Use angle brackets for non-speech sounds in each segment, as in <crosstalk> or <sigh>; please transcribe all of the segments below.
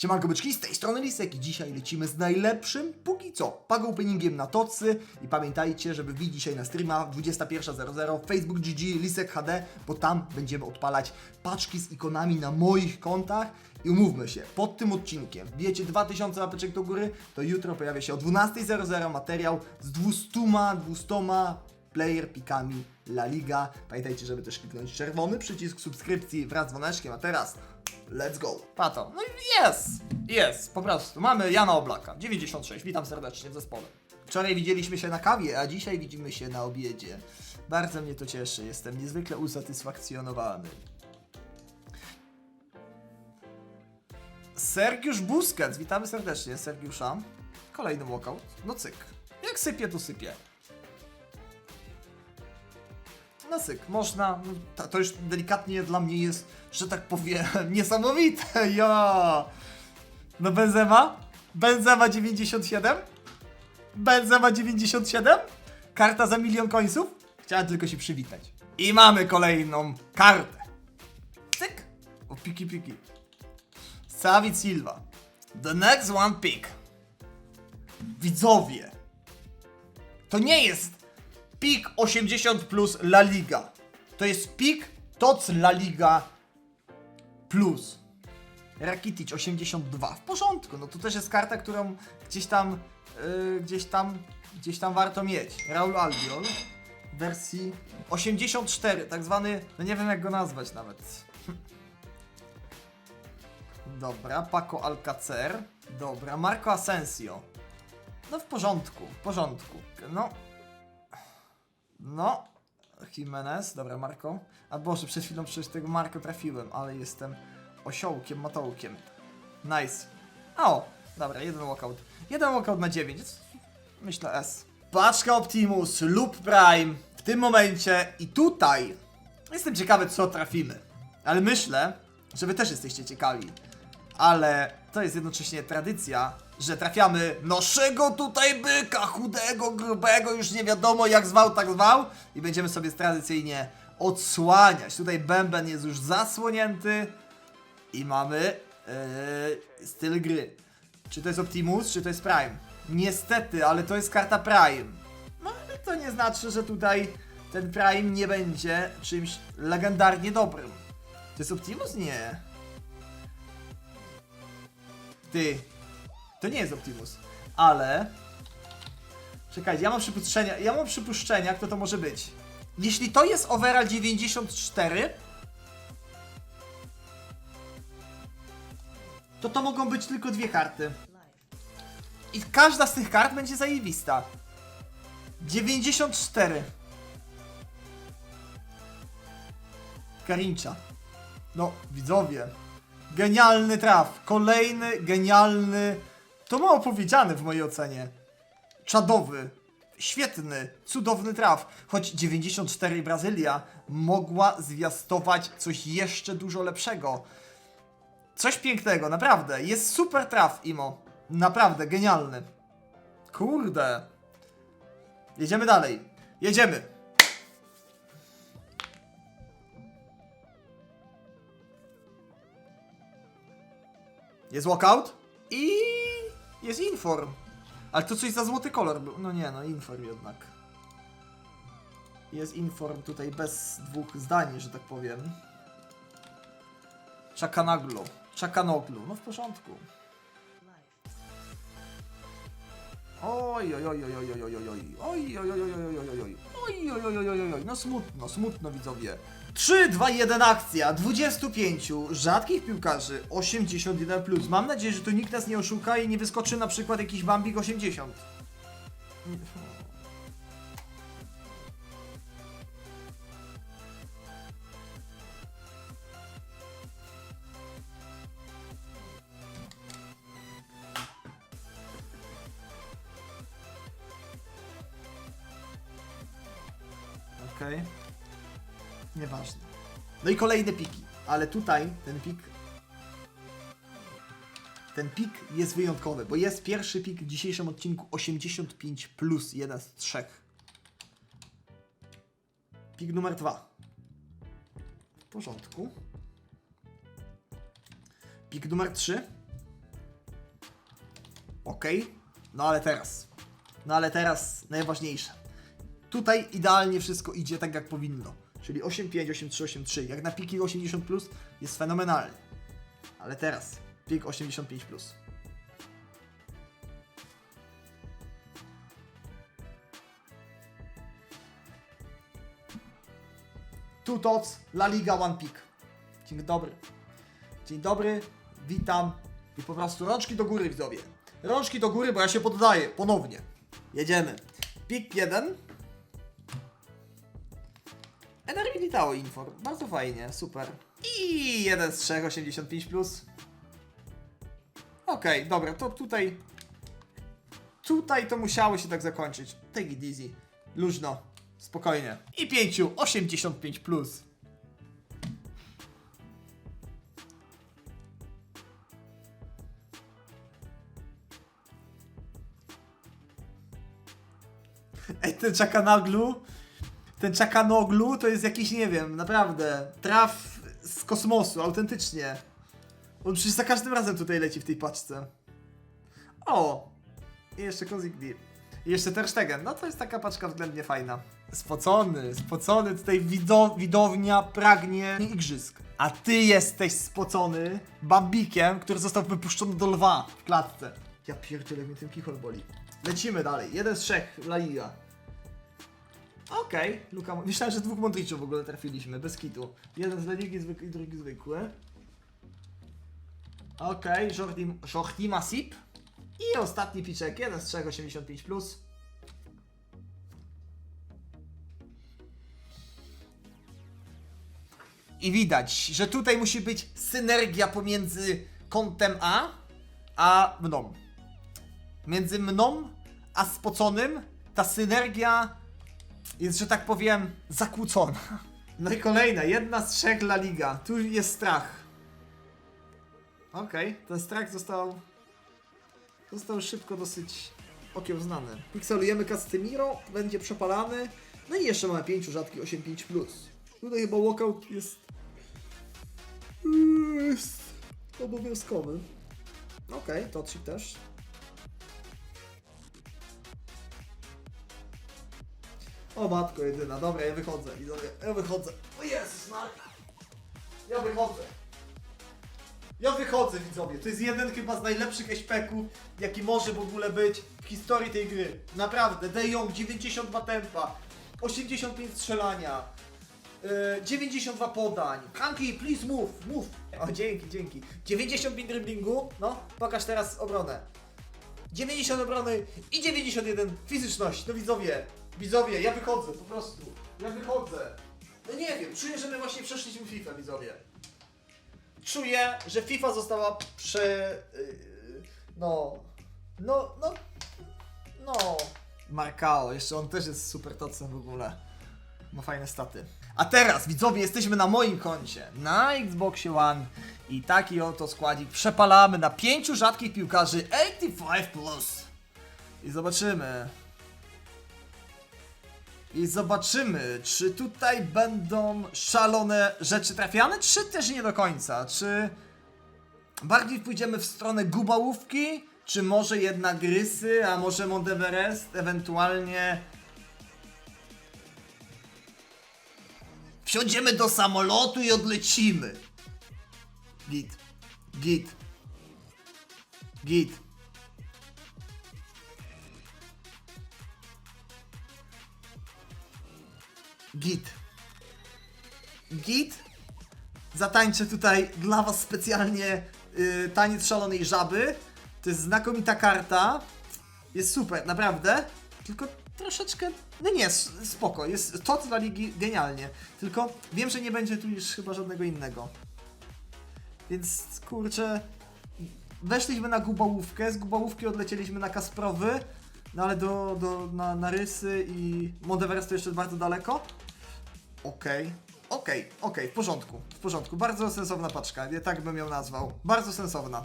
Siemanko byczki, z tej strony Lisek i dzisiaj lecimy z najlepszym, póki co, pago openingiem na tocy. I pamiętajcie, żeby wbić dzisiaj na streama 21.00 Facebook GG Lisek HD, bo tam będziemy odpalać paczki z ikonami na moich kontach. I umówmy się, pod tym odcinkiem wbijecie 2000 łapeczek do góry, to jutro pojawia się o 12.00 materiał z 200, 200 player pikami La Liga. Pamiętajcie, żeby też kliknąć czerwony przycisk subskrypcji wraz z dzwoneczkiem, a teraz let's go. Pato, no i jest, jest, po prostu. Mamy Jana Oblaka, 96, witam serdecznie w zespole. Wczoraj widzieliśmy się na kawie, a dzisiaj widzimy się na obiedzie. Bardzo mnie to cieszy, jestem niezwykle usatysfakcjonowany. Sergiusz Busquets, witamy serdecznie Sergiusza. Kolejny walkout, no cyk. Jak sypie, to sypie. No syk, można, no, to, już delikatnie dla mnie jest, że tak powiem, <laughs> niesamowite, ja. No Benzema? Benzema 97? Benzema 97? Karta za milion końców? Chciałem tylko się przywitać. I mamy kolejną kartę. Cyk. O, piki piki. Savit Silva. The next one pick. Widzowie. To nie jest pik 80 plus La Liga. To jest pik TOC La Liga plus. Rakitic 82. W porządku, no to też jest karta, którą gdzieś tam, yy, gdzieś tam, gdzieś tam warto mieć. Raul Albiol wersji 84, tak zwany, no nie wiem jak go nazwać nawet. <laughs> Dobra, Paco Alcacer. Dobra, Marco Asensio. No w porządku, w porządku. No, no, Jimenez, dobra, Marko. A Boże, przed chwilą przecież tego Marko trafiłem, ale jestem osiołkiem, matołkiem. Nice. O, dobra, jeden walkout. Jeden walkout na 9. Myślę S. Paczka Optimus lub Prime w tym momencie i tutaj jestem ciekawy, co trafimy. Ale myślę, że wy też jesteście ciekawi. Ale to jest jednocześnie tradycja, że trafiamy naszego tutaj byka, chudego, grubego, już nie wiadomo jak zwał, tak zwał i będziemy sobie tradycyjnie odsłaniać. Tutaj bęben jest już zasłonięty i mamy yy, styl gry. Czy to jest Optimus, czy to jest Prime? Niestety, ale to jest karta Prime. No ale to nie znaczy, że tutaj ten Prime nie będzie czymś legendarnie dobrym. To jest Optimus? Nie. Ty. To nie jest Optimus. Ale. Czekajcie, ja mam przypuszczenia. Ja mam przypuszczenia, kto to może być. Jeśli to jest overall 94, to to mogą być tylko dwie karty. I każda z tych kart będzie zajebista. 94. Karincza. No, widzowie. Genialny traf. Kolejny genialny. To mało powiedziane w mojej ocenie. Czadowy. Świetny, cudowny traf. Choć 94 Brazylia mogła zwiastować coś jeszcze dużo lepszego. Coś pięknego, naprawdę. Jest super traf, Imo. Naprawdę, genialny. Kurde. Jedziemy dalej. Jedziemy. Jest walkout i jest inform. Ale to coś za złoty kolor był. No nie, no inform jednak. Jest inform tutaj bez dwóch zdań, że tak powiem. Czakanaglu. Czakanoglu. No w porządku. Oj, oj, oj, oj, oj, oj, oj, oj, oj, oj, oj, oj, oj, oj, oj, Oj, oj, oj, oj, oj, oj, no smutno, smutno widzowie. 3, 2, 1 akcja, 25 rzadkich piłkarzy, 81 plus. Mam nadzieję, że tu nikt nas nie oszuka i nie wyskoczy na przykład jakiś Bambik 80. Nie. Okej. Nieważne. No i kolejne piki. Ale tutaj ten pik. Ten pik jest wyjątkowy, bo jest pierwszy pik w dzisiejszym odcinku 85 plus jeden z trzech. Pik numer dwa. W porządku. Pik numer 3. Ok, no ale teraz. No ale teraz najważniejsze. Tutaj idealnie wszystko idzie tak jak powinno. Czyli 8.5, 8.3, 8.3. Jak na piki 80 plus jest fenomenalny. Ale teraz pik 85 plus. Tots, La Liga One Pick. Dzień dobry. Dzień dobry, witam i po prostu rączki do góry widzowie. Rączki do góry, bo ja się poddaję ponownie. Jedziemy. Pik 1. Energii Litao Infor. Bardzo fajnie, super. I jeden z trzech 85 plus. Okej, dobra, to tutaj. Tutaj to musiało się tak zakończyć. Take it easy. Luźno. Spokojnie. I pięciu 85 plus. Ej, ten czakanaglu, ten czakanoglu to jest jakiś, nie wiem, naprawdę, traf z kosmosu, autentycznie. On przecież za każdym razem tutaj leci w tej paczce. O! I jeszcze Kozik Deer. I jeszcze Ter Stegen. No to jest taka paczka względnie fajna. Spocony, spocony, tutaj wido widownia pragnie igrzysk. A ty jesteś spocony Bambikiem, który został wypuszczony do lwa w klatce. Ja pierdzielę, mnie ten kichol boli. Lecimy dalej. Jeden z trzech, La Liga. Okej, Luka. Myślałem, że dwóch Modriców w ogóle trafiliśmy, bez kitu. Jeden z La Ligi zwykły i drugi zwykły. Okej, okay, Jordi Masip. I ostatni piczek, jeden z trzech 85 plus. I widać, że tutaj musi być synergia pomiędzy kątem A a mną. Między mną a spoconym ta synergia jest, że tak powiem, zakłócona. No i kolejna, jedna z trzech La Liga. Tu jest strach. Okej, ten strach został. Został szybko dosyć okiełznany. Pikselujemy Castemiro, będzie przepalany. No i jeszcze mamy 5 rzadki 8.5. Plus. Tutaj chyba walkout jest. Jest obowiązkowy. Okej, to trzy też. O matko jedyna, dobra, ja wychodzę, widzowie, ja wychodzę. O Jezus Maria. Ja wychodzę. Ja wychodzę, widzowie. To jest jeden chyba z najlepszych HP'ków, jaki może w ogóle być w historii tej gry. Naprawdę. De Jong, 92 tempa, 85 strzelania, yy, 92 podań. Kanki, please move, move. O, dzięki, dzięki. 95 driblingu, no, pokaż teraz obronę. 90 obrony i 91 fizyczność. No widzowie, widzowie, ja wychodzę, po prostu. Ja wychodzę. No nie wiem, czuję, że my właśnie przeszliśmy FIFA, widzowie czuję, że FIFA została prze... yy, no... No, no... No... Markao, jeszcze on też jest super tocem w ogóle. Ma fajne staty. A teraz, widzowie, jesteśmy na moim koncie, na Xboxie One i taki oto składzik przepalamy na pięciu rzadkich piłkarzy 85+. Plus. I zobaczymy, i zobaczymy, czy tutaj będą szalone rzeczy trafiane, czy też nie do końca. Czy bardziej pójdziemy w stronę gubałówki, czy może jednak Grysy, a może Monteverest, ewentualnie... Wsiądziemy do samolotu i odlecimy. Git. Git. Git. Git. Git. Zatańczę tutaj dla was specjalnie y, taniec szalonej żaby. To jest znakomita karta. Jest super, naprawdę. Tylko troszeczkę. No nie, spoko. Jest to dla ligi genialnie. Tylko wiem, że nie będzie tu już chyba żadnego innego. Więc kurczę. Weszliśmy na gubałówkę, z gubałówki odlecieliśmy na Kasprowy, no ale do, do, na, na Rysy i Monteverest to jeszcze bardzo daleko. Okej, okej, okej, w porządku, w porządku. Bardzo sensowna paczka, nie tak bym ją nazwał. Bardzo sensowna.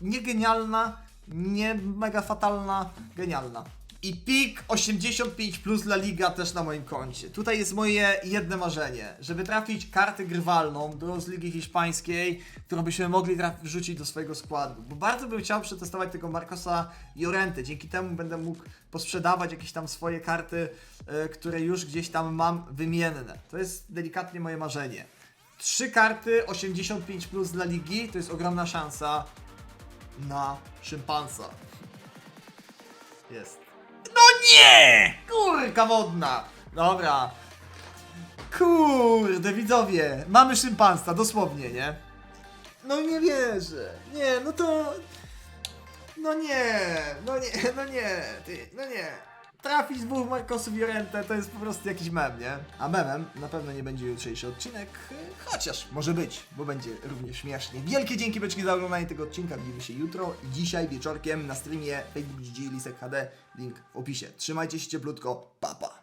Nie genialna, nie mega fatalna, genialna. I pik 85 plus La Liga też na moim koncie. Tutaj jest moje jedno marzenie, żeby trafić kartę grywalną do z Ligi Hiszpańskiej, którą byśmy mogli wrzucić do swojego składu. Bo bardzo bym chciał przetestować tego Marcosa Llorente. Dzięki temu będę mógł posprzedawać jakieś tam swoje karty, e, które już gdzieś tam mam wymienne. To jest delikatnie moje marzenie. Trzy karty 85 plus dla ligi to jest ogromna szansa na szympansa. Jest. Nie! Kurka wodna! Dobra. Kurde, widzowie, mamy szympansa, dosłownie, nie? No nie wierzę. Nie, no to... No nie, no nie, no nie, ty, no nie. Trafić dwóch Marcosów Jorente to jest po prostu jakiś mem, nie? A memem na pewno nie będzie jutrzejszy odcinek, chociaż może być, bo będzie również śmiesznie. Wielkie dzięki beczki za oglądanie tego odcinka, widzimy się jutro dzisiaj wieczorkiem na streamie Facebook GG Lisek HD, link w opisie. Trzymajcie się cieplutko, papa. Pa.